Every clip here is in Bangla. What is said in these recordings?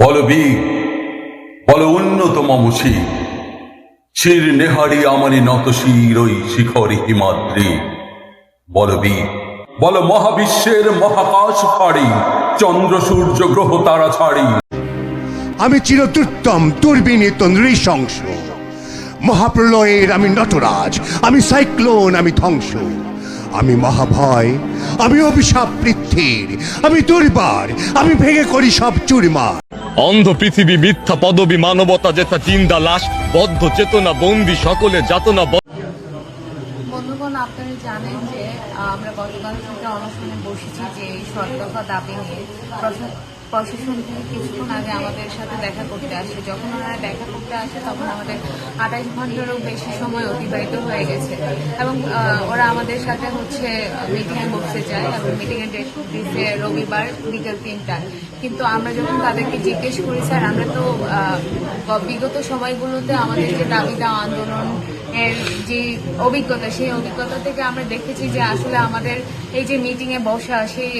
বল বীর, বল উন্নত মমশি শির নেহারি আমানি নত শির, ওই শিখরি হিমাদ্রি বল বীর, বল মহাবিশ্বের মহাকাশ ফাড়ি চন্দ্র সূর্য গ্রহ তারা ছাড়ি। আমি চিরতুত্তম দুর্বিনীত, নৃশংস। মহাপ্রলয়ের আমি নটরাজ, আমি সাইক্লোন, আমি ধ্বংস। আমি মহাভয় আমি অভিশাপ পৃথ্বীর আমি দুর্বার আমি ভেঙে করি সব চুরমার। অন্ধ পৃথিবী মিথ্যা পদবী মানবতা যেটা চিন্তা লাশ বদ্ধ চেতনা বন্দি সকলে যাতনা বন্ধুগণ আপনারা জানেন যে আমরা গতকাল থেকে অনশনে বসেছি যে এই সরদফা দাবি নিয়ে। থেকে কিছুক্ষণ আগে আমাদের সাথে দেখা করতে আসে। যখন ওনারা দেখা করতে আসে, তখন আমাদের আঠাশ ঘন্টারও বেশি সময় অতিবাহিত হয়ে গেছে। এবং ওরা আমাদের সাথে হচ্ছে মিটিংয়ে বসতে চায় এবং মিটিংয়ের ডেট দিচ্ছে রবিবার বিকেল তিনটায়। কিন্তু আমরা যখন তাদেরকে জিজ্ঞেস করি, স্যার, আমরা তো বিগত সময়গুলোতে আমাদের যে দাবি আন্দোলন এর যে অভিজ্ঞতা, সেই অভিজ্ঞতা থেকে আমরা দেখেছি যে আসলে আমাদের এই যে মিটিংয়ে বসা, সেই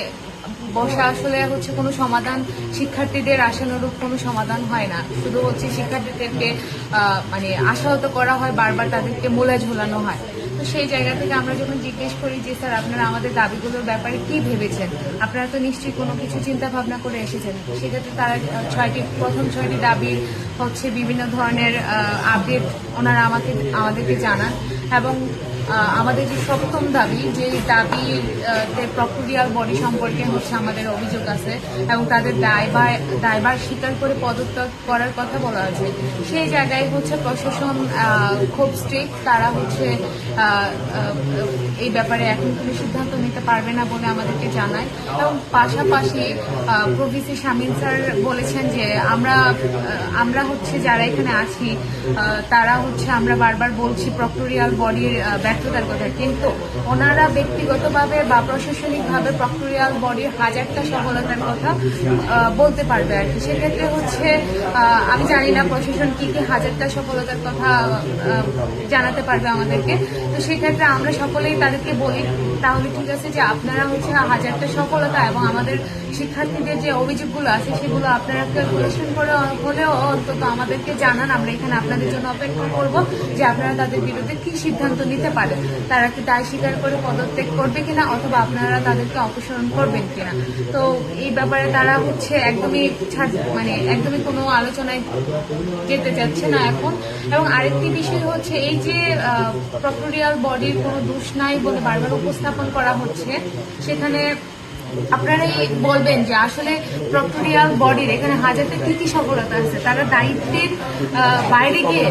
বসা আসলে হচ্ছে কোনো সমাধান শিক্ষার্থীদের আশানুরূপ কোনো সমাধান হয় না। শুধু হচ্ছে শিক্ষার্থীদেরকে মানে আশাহত করা হয়, বারবার তাদেরকে মোলা ঝোলানো হয়। তো সেই জায়গা থেকে আমরা যখন জিজ্ঞেস করি যে, স্যার, আপনারা আমাদের দাবিগুলোর ব্যাপারে কি ভেবেছেন? আপনারা তো নিশ্চয়ই কোনো কিছু চিন্তা ভাবনা করে এসেছেন। সেক্ষেত্রে তারা ছয়টি, প্রথম ছয়টি দাবি হচ্ছে বিভিন্ন ধরনের আপডেট ওনারা আমাকে, আমাদেরকে জানান এবং আমাদের যে সপ্তম দাবি, যে দাবি প্রক্টোরিয়াল বডি সম্পর্কে হচ্ছে আমাদের অভিযোগ আছে এবং তাদের দায়ভার দায়ভার স্বীকার করে পদত্যাগ করার কথা বলা আছে। সেই জায়গায় হচ্ছে প্রশাসন খুব স্ট্রিক্ট তারা হচ্ছে এই ব্যাপারে এখন কোনো সিদ্ধান্ত নিতে পারবে না বলে আমাদেরকে জানায়। এবং পাশাপাশি প্রভিসি শামীম স্যার বলেছেন যে আমরা আমরা হচ্ছে যারা এখানে আছি তারা হচ্ছে আমরা বারবার বলছি প্রক্টোরিয়াল বডির ব্যর্থতার কথা। কিন্তু ওনারা ব্যক্তিগতভাবে বা প্রশাসনিকভাবে প্রক্টোরিয়াল বডির হাজারটা সফলতার কথা বলতে পারবে আর কি। সেক্ষেত্রে হচ্ছে আমি জানি না প্রশাসন কি কি হাজারটা সফলতার কথা জানাতে পারবে আমাদেরকে। তো সেক্ষেত্রে আমরা সকলেই তাদেরকে বলি, তাহলে ঠিক আছে যে আপনারা হচ্ছে হাজারটা সফলতা এবং আমাদের শিক্ষার্থীদের যে অভিযোগগুলো আছে সেগুলো আপনারা ক্যালকুলেশন করে, হলেও অন্তত আমাদেরকে জানান। আমরা এখানে আপনাদের জন্য অপেক্ষা করব যে আপনারা তাদের বিরুদ্ধে কি সিদ্ধান্ত নিতে পারেন তারা কি দায় স্বীকার করে পদত্যাগ করবে কিনা অথবা আপনারা তাদেরকে অপসারণ করবেন কিনা? তো এই ব্যাপারে তারা হচ্ছে একদমই মানে একদমই কোনো আলোচনায় যেতে যাচ্ছে না এখন। এবং আরেকটি বিষয় হচ্ছে এই যে প্রক্টোরিয়াল বডির কোনো দোষ নাই বলে বারবার উপস্থাপন করা হচ্ছে, সেখানে আপনারাই বলবেন যে আসলে প্রক্টোরিয়াল বডির এখানে হাজারটা কি কি সফলতা আছে। তারা দায়িত্বের বাইরে গিয়ে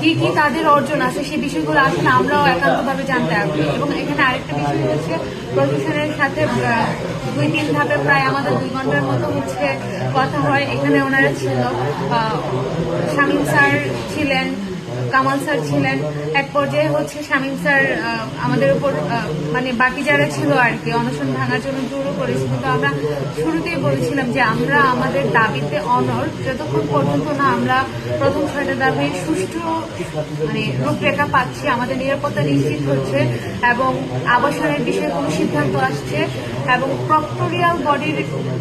কি কি তাদের অর্জন আছে সেই বিষয়গুলো আসলে আমরাও একান্তভাবে জানতে আগ্রহী। এবং এখানে আরেকটা বিষয় হচ্ছে প্রশাসনের সাথে দুই তিন ধাপে প্রায় আমাদের দুই ঘণ্টার মতো হচ্ছে কথা হয়। এখানে ওনারা ছিল শামীম স্যার ছিলেন কামাল স্যার ছিলেন। এক পর্যায়ে হচ্ছে শামীম স্যার আমাদের উপর মানে বাকি যারা ছিল আর কি, অনশন ভাঙার জন্য জোরও করেছিল। কিন্তু আমরা শুরুতেই বলেছিলাম যে আমরা আমাদের দাবিতে অনর যতক্ষণ পর্যন্ত না আমরা প্রথম ছয়টা দাবির সুষ্ঠু মানে রূপরেখা পাচ্ছি, আমাদের নিরাপত্তা নিশ্চিত হচ্ছে এবং আবাসনের বিষয়ে কোনো সিদ্ধান্ত আসছে এবং প্রক্টোরিয়াল বডির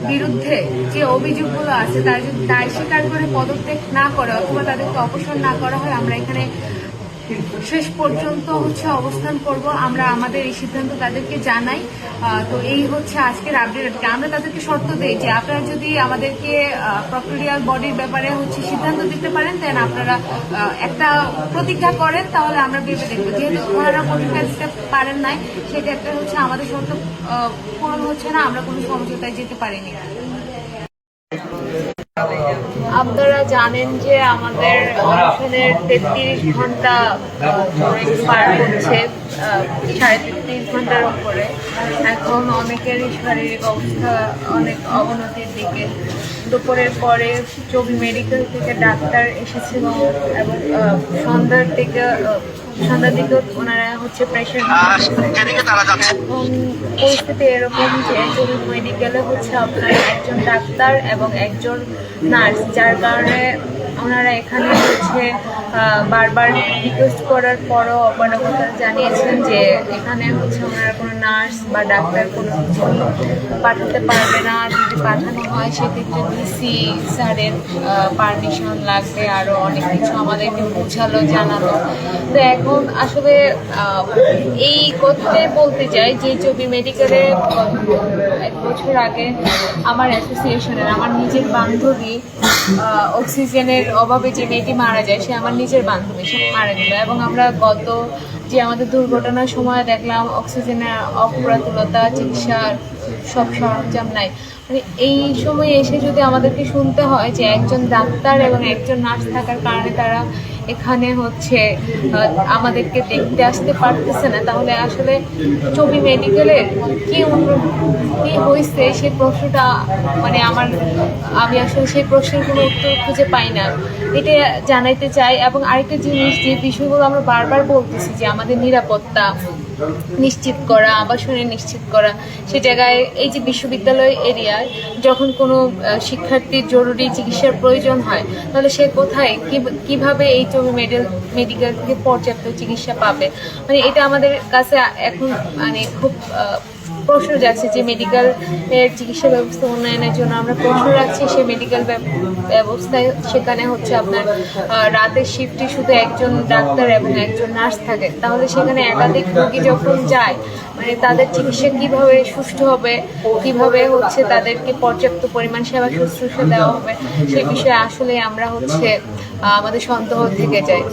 বিরুদ্ধে যে অভিযোগগুলো আছে, তারা যদি দায় স্বীকার করে পদত্যাগ না করে অথবা তাদেরকে অপসারণ না করা হয়, আমরা এখানে শেষ পর্যন্ত হচ্ছে অবস্থান করব। আমরা আমাদের এই সিদ্ধান্ত তাদেরকে জানাই। তো এই হচ্ছে আজকের আপডেট আমরা তাদেরকে শর্ত দিই যে আপনারা যদি আমাদেরকে প্রক্টোরিয়াল বডির ব্যাপারে হচ্ছে সিদ্ধান্ত দিতে পারেন দেন আপনারা একটা প্রতিজ্ঞা করেন, তাহলে আমরা ভেবে দেখব। যেহেতু ওনারা প্রতিজ্ঞা দিতে পারেন নাই, সেক্ষেত্রে হচ্ছে আমাদের শর্ত পূরণ হচ্ছে না, আমরা কোনো সমঝোতায় যেতে পারিনি। আপনারা জানেন যে আমাদের অনুষ্ঠানের তেত্রিশ ঘণ্টা পার হচ্ছে সাড়ে তেত্রিশ ঘণ্টার উপরে। এখন অনেকেরই শারীরিক অবস্থা অনেক অবনতির দিকে। দুপুরের পরে চবি মেডিকেল থেকে ডাক্তার এসেছিল এবং সন্ধ্যার থেকে সন্ধ্যার দিকে ওনারা হচ্ছে প্রেশার এবং পরিস্থিতি এরকম যে চবি মেডিকেলে হচ্ছে আপনার একজন ডাক্তার এবং একজন নার্স যার কারণে ওনারা এখানে হচ্ছে বারবার রিকোয়েস্ট করার পরও অপারগতা জানিয়েছেন যে এখানে হচ্ছে ওনারা কোনো নার্স বা ডাক্তার কোনো কিছু পাঠাতে পারবে না। যদি পাঠানো হয়, সেক্ষেত্রে ডিসি স্যারের পারমিশন লাগবে আরও অনেক কিছু আমাদেরকে বোঝালো, জানালো। তো এখন আসলে এই কথাটাই বলতে চাই যে চবি মেডিকেলে এক বছর আগে আমার অ্যাসোসিয়েশনের আমার নিজের বান্ধবী অক্সিজেনের অভাবে যে মেয়েটি মারা যায়, সে আমার নিজের বান্ধবী, সে মারা গেল। এবং আমরা গত যে আমাদের দুর্ঘটনার সময় দেখলাম অক্সিজেনের অপ্রাতুলতা চিকিৎসার সব সরঞ্জাম নাই। মানে এই সময় এসে যদি আমাদেরকে শুনতে হয় যে একজন ডাক্তার এবং একজন নার্স থাকার কারণে তারা এখানে হচ্ছে আমাদেরকে দেখতে আসতে পারতেছে না। তাহলে আসলে চবি মেডিকেলে কি কি হয়েছে সেই প্রশ্নটা মানে আমার, আমি আসলে সেই প্রশ্নের কোনো উত্তর খুঁজে পাই না। এটা জানাইতে চাই। এবং আরেকটা জিনিস, যে বিষয়গুলো আমরা বারবার বলতেছি যে আমাদের নিরাপত্তা নিশ্চিত করা আবাসনে নিশ্চিত করা। সে জায়গায় এই যে বিশ্ববিদ্যালয় এরিয়ায় যখন কোনো শিক্ষার্থীর জরুরি চিকিৎসার প্রয়োজন হয়, তাহলে সে কোথায় কীভাবে এই চবি মেডেল, মেডিকেল থেকে পর্যাপ্ত চিকিৎসা পাবে? মানে এটা আমাদের কাছে এখন মানে খুব প্রশ্ন যাচ্ছে যে মেডিকেল এর চিকিৎসা ব্যবস্থা উন্নয়নের জন্য আমরা প্রশ্ন রাখছি সেই মেডিকেল ব্যবস্থায় সেখানে হচ্ছে আপনার রাতের শিফটে শুধু একজন ডাক্তার এবং একজন নার্স থাকে। তাহলে সেখানে একাধিক রোগী যখন যায় মানে তাদের চিকিৎসা কীভাবে সুষ্ঠু হবে, কীভাবে হচ্ছে তাদেরকে পর্যাপ্ত পরিমাণ সেবা শুশ্রূষা দেওয়া হবে, সে বিষয়ে আসলে আমরা হচ্ছে আমাদের সন্দেহ থেকে যাই।